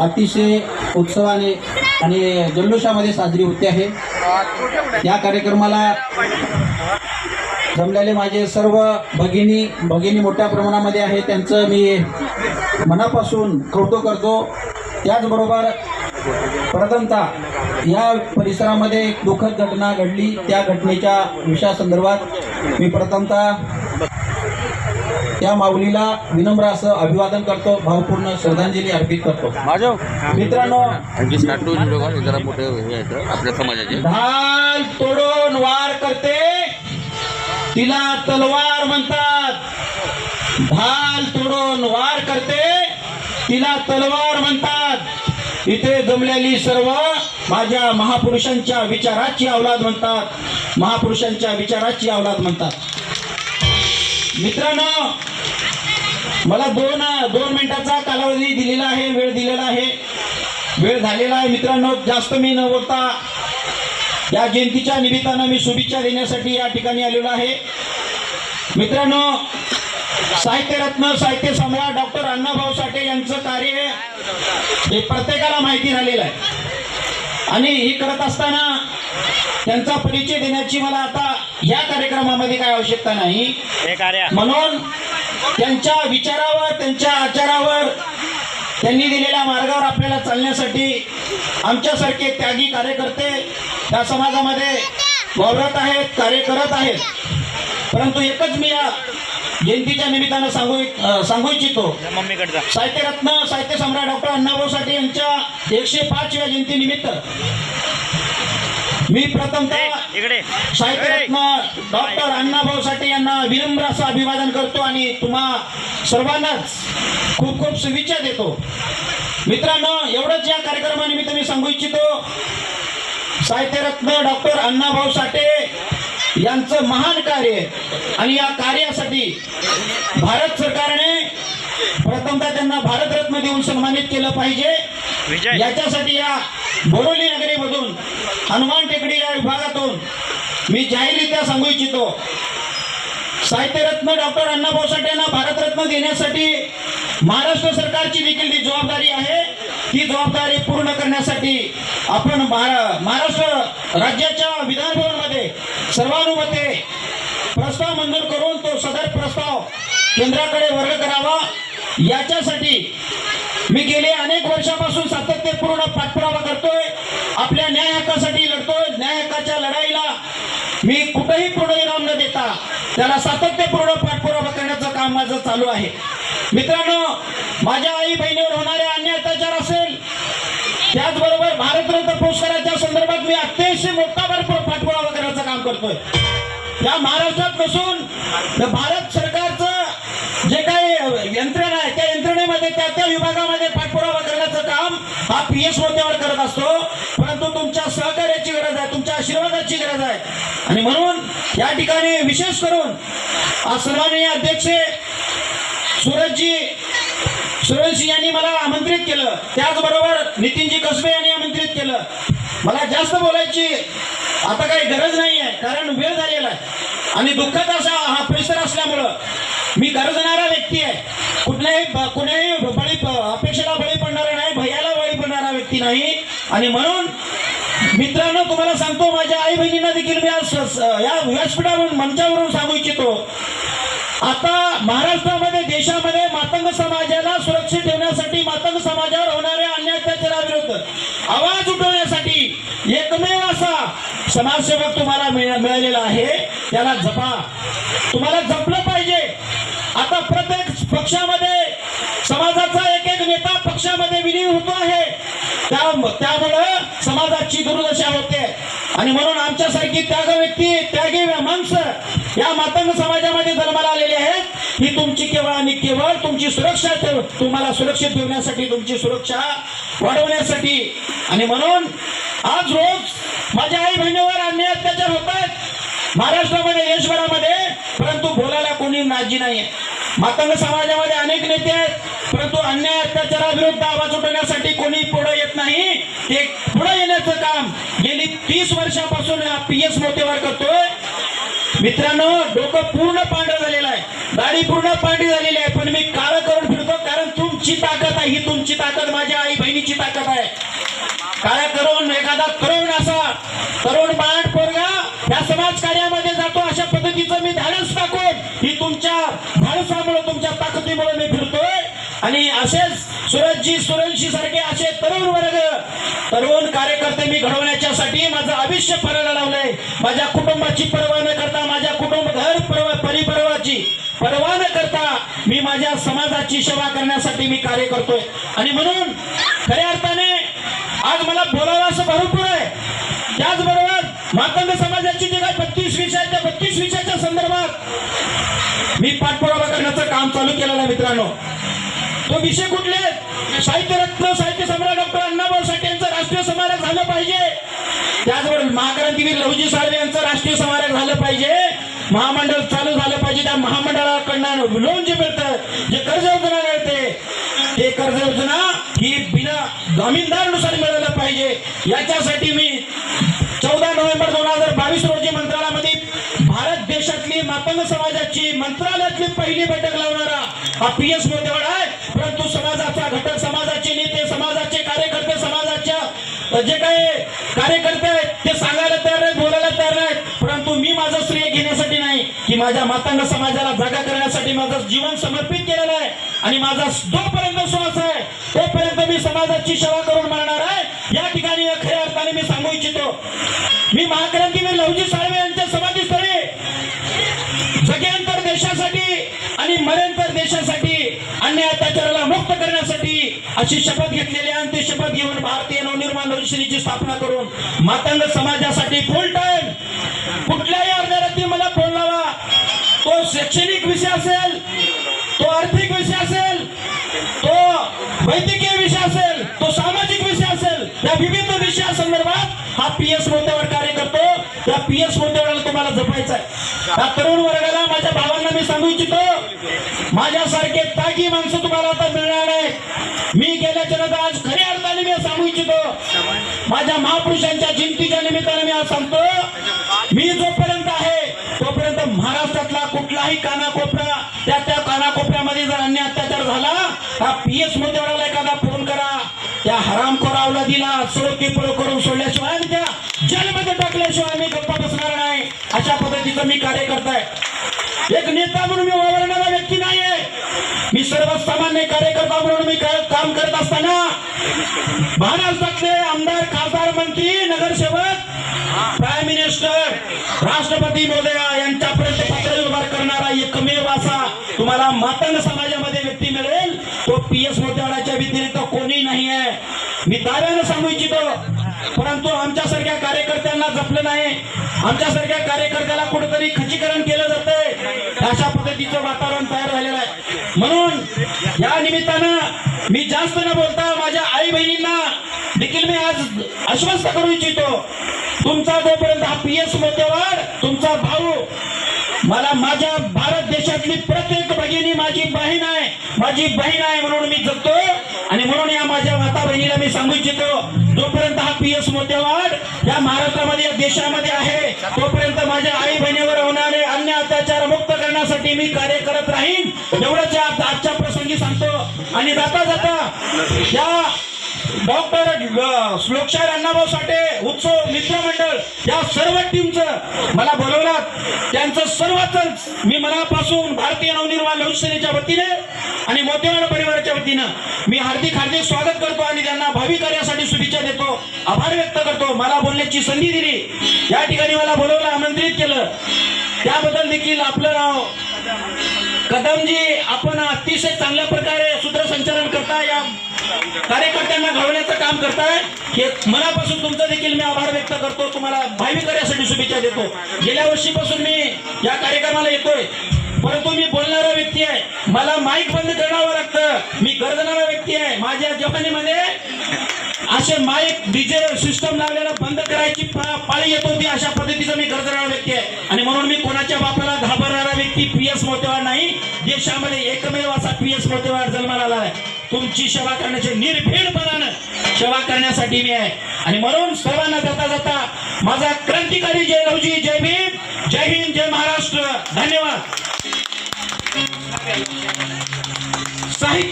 अतिशय उत्सवाने आणि जल्लोषामध्ये साजरी होते आहे. या कार्यक्रमाला जमलेले माझे सर्व भगिनी भगिनी मोठ्या प्रमाणामध्ये आहे. त्यांचं मी मनापासून कौतुक करतो. त्याचबरोबर प्रथमता या परिसरामध्ये एक दुःखद घटना घडली. त्या घटनेच्या विषयासंदर्भात मी प्रथमतः त्या माऊलीला विनम्र असं अभिवादन करतो भावपूर्ण श्रद्धांजली अर्पित करतो. मित्रांनो हे आहेत आपल्या समाजाचे. ढाल तोडून वार करते. तिला तलवार म्हणतात. ढाल तोडून वार करते. तिला तलवार म्हणतात. इथे जमलेली सर्व माझ्या महापुरुषांच्या विचाराची अवलाद म्हणतात. महापुरुषांच्या विचाराची अवलाद म्हणतात. मित्रांनो मला दोन दोन मिनिटाचा कालावधी दिलेला आहे वेळ दिलेला आहे. वेळ झालेला आहे मित्रांनो जास्त मी न बोलता या जयंतीच्या निमित्तानं मी शुभेच्छा देण्यासाठी या ठिकाणी आलेलो आहे. मित्रांनो साहित्यरत्न साहित्य सम्राट डॉक्टर अण्णाभाऊ साठे यांचं कार्य हे प्रत्येकाला माहिती झालेलं आहे. आणि हे करत असताना त्यांचा परिचय देण्याची मला आता या कार्यक्रमामध्ये काय आवश्यकता नाही. म्हणून त्यांच्या विचारावर त्यांच्या आचारावर त्यांनी दिलेल्या मार्गावर आपल्याला चालण्यासाठी आमच्यासारखे त्यागी कार्यकर्ते या समाजामध्ये वावरत आहेत कार्य करत आहेत. परंतु एकच मी या जयंतीच्या निमित्तानं सांगू सांगू इच्छितो. साहित्यरत्न साहित्य सम्राट डॉक्टर अण्णाभाऊ साठे यांच्या एकशे पाचव्या जयंती निमित्त मी प्रथमतः इकडे. साहित्यरत्न डॉक्टर अण्णाभाऊ साठे यांना विनम्र असं अभिवादन करतो आणि तुम्हा सर्वांनाच खूप खूप शुभेच्छा देतो. मित्रांनो एवढंच या कार्यक्रमानिमित्त मी सांगू इच्छितो. साहित्यरत्न डॉक्टर अण्णाभाऊ साठे यांचं महान कार्य आणि या कार्यासाठी भारत सरकारने प्रथमतः त्यांना भारतरत्न देऊन सन्मानित केलं पाहिजे. याच्यासाठी या बोरोली नगरीमधून हनुमान टेकडी या विभागातून मी जाहीररित्या सांगू इच्छितो साहित्यरत्न डॉक्टर अण्णाभाऊ साठे यांना भारतरत्न देण्यासाठी महाराष्ट्र सरकारची देखील जी जबाबदारी आहे ती जबाबदारी पूर्ण करण्यासाठी आपण महारा- महाराष्ट्र राज्याच्या विधानभवनमध्ये सर्वानुमते प्रस्ताव मंजूर करून तो सदर प्रस्ताव केंद्राकडे वर्ग करावा. याच्यासाठी मी गेले अनेक वर्षापासून सातत्यपूर्ण पाठपुरावा करतोय. आपल्या न्याय हक्कासाठी लढतोय. न्याय हक्काच्या लढाईला मी कुठेही पूर्णविराम न देता त्याला सातत्यपूर्ण पाठपुरावा करण्याचं काम माझं चालू आहे. मित्रांनो माझ्या आई बहिणीवर होणारे अन्य अत्याचार असेल त्याचबरोबर भारतरत्न पुरस्काराच्या संदर्भात मी अतिशय मोठा करण्याचं करतोय या महाराष्ट्रात नसून भारत सरकारचं जे काही यंत्रणा आहे त्या यंत्रणेमध्ये त्या त्या विभागामध्ये पाठपुरावा करण्याचं काम हा पी एस मोत्यावर करत असतो. परंतु तुमच्या सहकार्याची गरज आहे तुमच्या आशीर्वादाची गरज आहे. आणि म्हणून या ठिकाणी विशेष करून आज सन्माननीय अध्यक्ष सूरजजी सुरेशजी यांनी मला आमंत्रित केलं. त्याचबरोबर नितीनजी कसबे यांनी आमंत्रित केलं. मला जास्त बोलायची आता काही गरज नाही आहे कारण वेळ झालेला आहे. आणि दुःखद असा हा परिसर असल्यामुळं मी गरजणारा व्यक्ती आहे. कुठल्याही ब- कुठल्याही बळी अपेक्षेला बळी पडणारा नाही भैयाला बळी पडणारा व्यक्ती नाही. आणि म्हणून मित्रांनो तुम्हाला सांगतो माझ्या आई बहिणींना देखील मी आज या व्यासपीठावरून मंचावरून सांगू इच्छितो. आता महाराष्ट्रामध्ये देशामध्ये मातंग समाजाला सुरक्षित ठेवण्यासाठी मातंग समाजावर होणाऱ्या अन्याय अत्याचाराविरुद्ध आवाज उठवण्यासाठी समाजसेवक तुम्हाला मिळालेला आहे. त्याला जपा. तुम्हाला जपलं पाहिजे. आता प्रत्येक पक्षामध्ये समाजाचा एक एक नेता पक्षामध्ये विलीन होतो आहे. त्या त्यामुळं समाजाची दुर्दशा होते. आणि म्हणून आमच्यासारखी त्याग व्यक्ती त्यागी माणसं या मातंग समाजामध्ये जन्माला आलेली आहेत. ही तुमची केवळ आणि केवळ तुमची सुरक्षा तुम्हाला सुरक्षित ठेवण्यासाठी तुमची सुरक्षा वाढवण्यासाठी. आणि म्हणून आज रोज माझ्या आई बहिणीवर अन्याय अत्याचार होतात महाराष्ट्रामध्ये देशभरामध्ये परंतु बोलायला कोणी नाजी नाही मातंग समाजामध्ये अनेक नेते आहेत परंतु अन्याय अत्याचाराविरुद्ध आवाज उठवण्यासाठी कोणी पुढे येत नाही. ते पुढे येण्याचं काम गेली तीस वर्षापासून पी एस मोतेवर करतोय. मित्रांनो डोकं पूर्ण पांढरं झालेलं आहे. दाढी पूर्ण पांढरी झालेली आहे पण मी काळं करून फिरतो कारण तुमची ताकद आहे. ही तुमची ताकद माझ्या आई बहिणीची ताकद आहे. काय करून एखादा तरुण तरुण वर्ग. तरुण कार्यकर्ते मी घडवण्याच्यासाठी माझं आयुष्य पराला लावलंय. माझ्या कुटुंबाची पर्वा न करता माझ्या कुटुंब घर पर्व- परिपर्वाची पर्वा न करता मी माझ्या समाजाची सेवा करण्यासाठी मी कार्य करतोय. आणि म्हणून खऱ्या अर्थाने आज मला बोलावं असं भरपूर आहे. त्याचबरोबर मातंग समाजाची जे काही बत्तीस विषय आहेत त्या बत्तीस विषयाच्या संदर्भात मी पाठपुरावा करण्याचं काम चालू केलेलं आहे मित्रांनो. तो विषय कुठले साहित्यरत्न साहित्य सम्राट डॉक्टर अण्णाभाऊ साठे यांचा राष्ट्रीय समारोह झाला पाहिजे. त्याचबरोबर महाक्रांतीवीर लवजी साळवे यांचा राष्ट्रीय समारोह झालं पाहिजे. महामंडळ चालू झालं पाहिजे. त्या महामंडळाकडनं लोन जे मिळतं जे कर्ज योजना मिळते ते कर्ज योजना ही बिना जामीनदारनुसार मिळालं पाहिजे. याच्यासाठी मी चौदा नोव्हेंबर दोन हजार बावीस रोजी मंत्रालयामध्ये भारत देशातली मातंग समाजाची मंत्रालयातली पहिली बैठक लावणारा हा पी एस मोदेवाड जे काही कार्यकर्ते आहेत ते सांगायला तयार नाहीत बोलायला तयार नाहीत. परंतु मी माझं श्रेय घेण्यासाठी नाही की माझ्या मातांग समाजाला जागा करण्यासाठी माझं जीवन समर्पित केलेलं आहे. आणि माझा जोपर्यंत श्वास आहे तोपर्यंत मी समाजाची सेवा करून मरणार आहे. या ठिकाणी खऱ्या अर्थाने मी सांगू इच्छितो. मी महाक्रांतीवीर लवजी साळवे यांच्या समाधीस्थळी जगेंतर देशासाठी आणि मरेंतर देशासाठी अन्याय अत्याचाराला मुक्त करण्यासाठी अशी शपथ घेतलेली आहे आणि ते शपथ घेऊन भारतीय नवनिर्माण नवश्रीची स्थापना करून मातंग समाजासाठी फुल टाइम कुठल्याही अर्ध्या रात्री मला फोन लावा. तो शैक्षणिक विषय असेल तो आर्थिक विषय असेल तो वैद्यकीय विषय असेल तो सामाजिक विषय असेल या विविध विषयासंदर्भात हा पी एस कार्य करतो. त्या पी एस तुम्हाला जपायचा आहे त्या तरुण वर्गाला माझ्या भावांना मी सांगू इच्छितो माझ्यासारखे तागी माणसं तुम्हाला आता मिळणार नाही मी गेल्याच्यानंतर आज खऱ्या अर्थाने मी सांगू इच्छितो. माझ्या महापुरुषांच्या जिंतीच्या निमित्ताने मी आज सांगतो. मी जोपर्यंत आहे तोपर्यंत महाराष्ट्रातला कुठलाही कानाकोपरा त्या त्या कानाकोपऱ्यामध्ये जर अन्य अत्याचार झाला हा पी एस एखादा फोन करा. त्या हरामखोरावला दिला सोडकी पळ करून सोडल्याशिवाय अशा पद्धतीचं मी कार्य करताय एक नेता म्हणून मी वावरणारा व्यक्ती नाहीये. मी सर्वसामान्य कार्यकर्ता म्हणून मी काम करत असताना महाराष्ट्रातले आमदार खासदार मंत्री नगरसेवक प्राईम मिनिस्टर राष्ट्रपती मोदया यांच्यापर्यंत पत्र व्यवहार करणारा एकमेव असा तुम्हाला मातंग समाजामध्ये व्यक्ती मिळेल. तो पी एस मोत्यावाड्याच्या व्यतिरिक्त कोणी नाही आहे मी दाव्यानं सांगू इच्छितो परंतु आमच्यासारख्या कार्यकर्त्यांना जपलं नाही. आमच्यासारख्या कार्यकर्त्याला कुठेतरी खचीकरण केलं जातंय. अशा पद्धतीचं वातावरण तयार झालेलं आहे. म्हणून या निमित्तानं मी जास्त न बोलता माझ्या आई बहिणींना देखील मी आज आश्वस्त करू इच्छितो. तुमचा जोपर्यंत हा पी एस मोतेवाड तुमचा भाऊ मला माझ्या भारत देशातली प्रत्येक भगिनी माझी बहीण आहे माझी बहीण आहे म्हणून मी जगतो आणि म्हणून या माझ्या माता बहिणीला मी सांगू इच्छितो जोपर्यंत हा पी एस मोत्यवाड या महाराष्ट्रामध्ये या देशामध्ये आहे तोपर्यंत माझ्या आई बहिणीवर होणारे अन्य अत्याचार मुक्त करण्यासाठी मी कार्य करत राहीन. एवढंच आजच्या प्रसंगी सांगतो. आणि जाता जाता या डॉक्टर श्लोकशाह अण्णाभाऊ साठे उत्सव मित्रमंडळ या सर्व टीमचं मला बोलवलात त्यांचं सर्वच मी मनापासून भारतीय नवनिर्माण लोकसेनेच्या वतीने आणि मोतेवाड परिवाराच्या वतीनं मी हार्दिक हार्दिक स्वागत करतो आणि त्यांना भावी कार्यासाठी शुभेच्छा देतो. आभार व्यक्त करतो. मला बोलण्याची संधी दिली. या ठिकाणी मला बोलवलं आमंत्रित केलं. त्याबद्दल देखील आपलं नाव कदमजी आपण अतिशय चांगल्या प्रकारे सूत्रसंचालन करताय. कार्यकर्त्यांना घडवण्याचं काम करताय. हे मनापासून तुमचा देखील मी आभार व्यक्त करतो. तुम्हाला भावी कार्यासाठी शुभेच्छा देतो. गेल्या वर्षीपासून मी या कार्यक्रमाला येतोय. परंतु मी बोलणारा व्यक्ती आहे. मला माईक बंद करावं लागतं. मी गरजणारा व्यक्ती आहे. माझ्या जपानीमध्ये असे माईक डीजे सिस्टम लावलेला बंद करायची पाळी येत होती. अशा पद्धतीचा मी गरजणारा व्यक्ती आहे. आणि म्हणून मी कोणाच्या बापाला घाबरणारा पी एस मोतेवार नाही देशामध्ये एकमेव असा पी एस मोतेवार जन्माला आला आहे. तुमची सेवा करण्याचे निर्भीडपणानं सेवा करण्यासाठी मी आहे. आणि म्हणून सर्वांना जाता जाता माझा क्रांतिकारी जय लवजी जय भीम जय हिंद जय महाराष्ट्र. धन्यवाद. साहित्य